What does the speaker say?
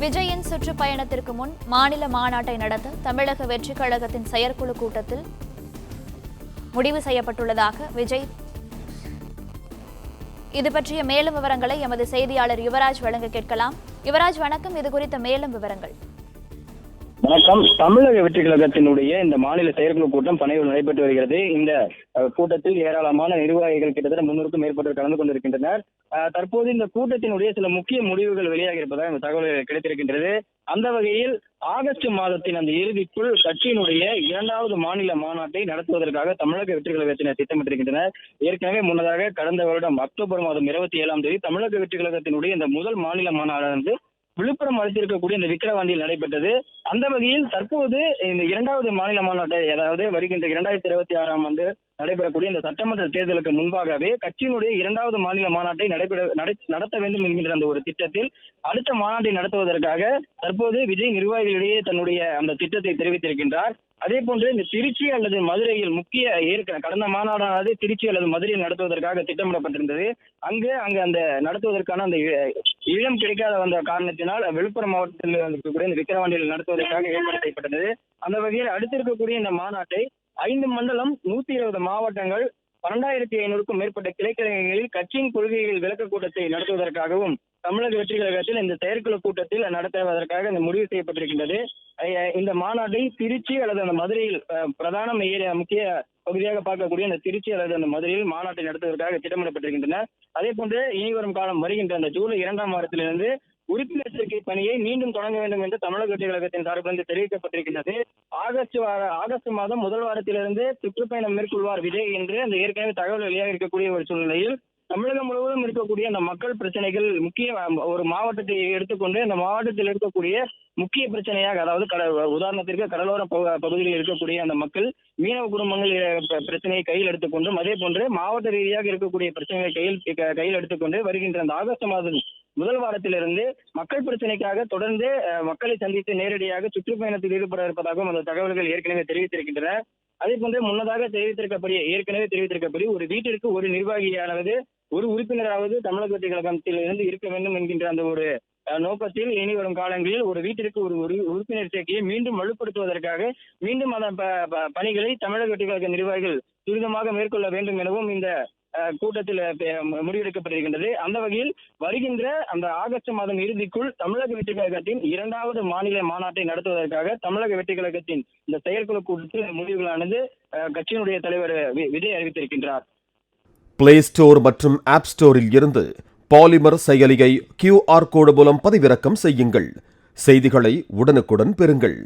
விஜயின் சுற்றுப்பயணத்திற்கு முன் மாநில மாநாட்டை நடத்த தமிழக வெற்றிக் கழகத்தின் செயற்குழு கூட்டத்தில் முடிவு செய்யப்பட்டுள்ளதாக விஜய் இது பற்றிய மேலும் விவரங்களை எமது செய்தியாளர் யுவராஜ் வழங்க கேட்கலாம். யுவராஜ் வணக்கம். இது குறித்த மேலும் விவரங்கள். வணக்கம். தமிழக வெற்றி கழகத்தினுடைய இந்த மாநில செயற்குழு கூட்டம் பனையூர் நடைபெற்று வருகிறது. இந்த கூட்டத்தில் ஏராளமான நிர்வாகிகள் கிட்டத்தட்ட முன்னூறுக்கும் மேற்பட்டோர் கலந்து கொண்டிருக்கின்றனர். தற்போது இந்த கூட்டத்தினுடைய சில முக்கிய முடிவுகள் வெளியாகி இருப்பதாக இந்த தகவல் கிடைத்திருக்கின்றது. அந்த வகையில் ஆகஸ்ட் மாதத்தின் அந்த இறுதிக்குள் கட்சியினுடைய இரண்டாவது மாநில மாநாட்டை நடத்துவதற்காக தமிழக வெற்றி கழகத்தினர் திட்டமிட்டிருக்கின்றனர். ஏற்கனவே முன்னதாக கடந்த வருடம் அக்டோபர் மாதம் இருபத்தி ஏழாம் தேதி தமிழக வெற்றி கழகத்தினுடைய இந்த முதல் மாநில மாநாடானது விழுப்புரம் அழைத்திருக்கக்கூடிய இந்த விக்கிரவாண்டியில் நடைபெற்றது. அந்த வகையில் தற்போது இந்த இரண்டாவது மாநில மாநாட்டை அதாவது வருகின்ற இரண்டாயிரத்தி இருபத்தி ஆறாம் ஆண்டு நடைபெறக்கூடிய இந்த சட்டமன்ற தேர்தலுக்கு முன்பாகவே கட்சியினுடைய இரண்டாவது மாநில மாநாட்டை நடைபெற நடத்த வேண்டும் என்கின்ற அந்த ஒரு திட்டத்தில் அடுத்த மாநாட்டை நடத்துவதற்காக தற்போது விஜய் நிர்வாகிகளிடையே தன்னுடைய அந்த திட்டத்தை தெரிவித்திருக்கின்றார். அதே போன்று இந்த திருச்சி அல்லது மதுரையில் முக்கிய ஏற்க கடந்த மாநாடானது திருச்சி அல்லது மதுரையில் நடத்துவதற்காக திட்டமிடப்பட்டிருந்தது. அங்கு அங்கு அந்த நடத்துவதற்கான அந்த ஈழம் கிடைக்காத வந்த காரணத்தினால் விழுப்புரம் மாவட்டத்தில் இருக்கக்கூடிய இந்த விக்கிரவாண்டியில் நடத்துவதற்காக ஏற்பாடு செய்யப்பட்டது. அந்த வகையில் அடுத்திருக்கக்கூடிய இந்த மாநாட்டை ஐந்து மண்டலம் நூத்தி இருபது மாவட்டங்கள் பன்னெண்டாயிரத்தி ஐநூறுக்கும் மேற்பட்ட கிளைக்கழகங்களில் கட்சியின் கொள்கைகள் விளக்க கூட்டத்தை நடத்துவதற்காகவும் தமிழக வெற்றி கழகத்தில் இந்த செயற்குழு கூட்டத்தில் நடத்துவதற்காக இந்த முடிவு செய்யப்பட்டிருக்கின்றது. இந்த மாநாட்டை திருச்சி அல்லது அந்த மதுரையில் பிரதான ஏரியா முக்கிய பகுதியாக பார்க்கக்கூடிய அந்த திருச்சி அல்லது அந்த மதுரையில் மாநாட்டை நடத்துவதற்காக திட்டமிடப்பட்டிருக்கின்றன. அதே போன்று இனி வரும் காலம் வருகின்ற அந்த ஜூலை இரண்டாம் வாரத்திலிருந்து உறுப்பினர் சேர்க்கை பணியை மீண்டும் தொடங்க வேண்டும் என்று தமிழக வெற்றி கழகத்தின் சார்பிலிருந்து தெரிவிக்கப்பட்டிருக்கிறது ஆகஸ்ட் வார ஆகஸ்ட் மாதம் முதல் வாரத்திலிருந்து சுற்றுப்பயணம் மேற்கொள்வார் விஜய் என்று அந்த ஏற்கனவே தகவல் வெளியாக இருக்கக்கூடிய ஒரு சூழ்நிலையில் தமிழகம் முழுவதும் இருக்கக்கூடிய அந்த மக்கள் பிரச்சனைகள் முக்கிய ஒரு மாவட்டத்தை எடுத்துக்கொண்டு அந்த மாவட்டத்தில் இருக்கக்கூடிய முக்கிய பிரச்சனையாக அதாவது கட உதாரணத்திற்கு கடலோர பகு- இருக்கக்கூடிய அந்த மக்கள் மீனவ குடும்பங்கள் பிரச்சனையை கையில் எடுத்துக்கொண்டும் அதே போன்று மாவட்ட ரீதியாக இருக்கக்கூடிய பிரச்சனைகளை கையில் கையில் எடுத்துக்கொண்டு வருகின்ற அந்த ஆகஸ்ட் மாதம் முதல் வாரத்திலிருந்து மக்கள் பிரச்சனைக்காக தொடர்ந்து மக்களை சந்தித்து நேரடியாக சுற்றுப்பயணத்தில் ஈடுபட இருப்பதாகவும் அந்த தகவல்கள் ஏற்கனவே தெரிவித்திருக்கின்றன. அதே போன்று முன்னதாக தெரிவித்திருக்கப்படி ஏற்கனவே தெரிவித்திருக்கப்படி ஒரு வீட்டிற்கு ஒரு நிர்வாகியானது ஒரு உறுப்பினராவது தமிழக வெற்றி கழகத்தில் இருந்து இருக்க வேண்டும் என்கின்ற அந்த ஒரு நோக்கத்தில் இனி வரும் காலங்களில் ஒரு வீட்டிற்கு ஒரு ஒரு உறுப்பினர் சேர்க்கையை மீண்டும் வலுப்படுத்துவதற்காக மீண்டும் அந்த ப- ப- பணிகளை தமிழக வெற்றி கழக நிர்வாகிகள் துரிதமாக மேற்கொள்ள வேண்டும் எனவும் இந்த கூட்டத்தில் முடிவெடுக்கப்பட்டிருக்கின்றது. அந்த வகையில் வருகின்ற அந்த ஆகஸ்ட் மாதம் இறுதிக்குள் தமிழக வெற்றி கழகத்தின் இரண்டாவது மாநில மாநாட்டை நடத்துவதற்காக தமிழக வெற்றி கழகத்தின் இந்த செயற்குழு கூட்டத்தில் முடிவுகளானது கட்சியினுடைய தலைவர் வி- விஜய் அறிவித்திருக்கின்றார். பிளே ஸ்டோர் மற்றும் ஆப் ஸ்டோரில் இருந்து பாலிமர் செயலியை கியூஆர் கோடு மூலம் பதிவிறக்கம் செய்யுங்கள். செய்திகளை உடனுக்குடன் பெறுங்கள்.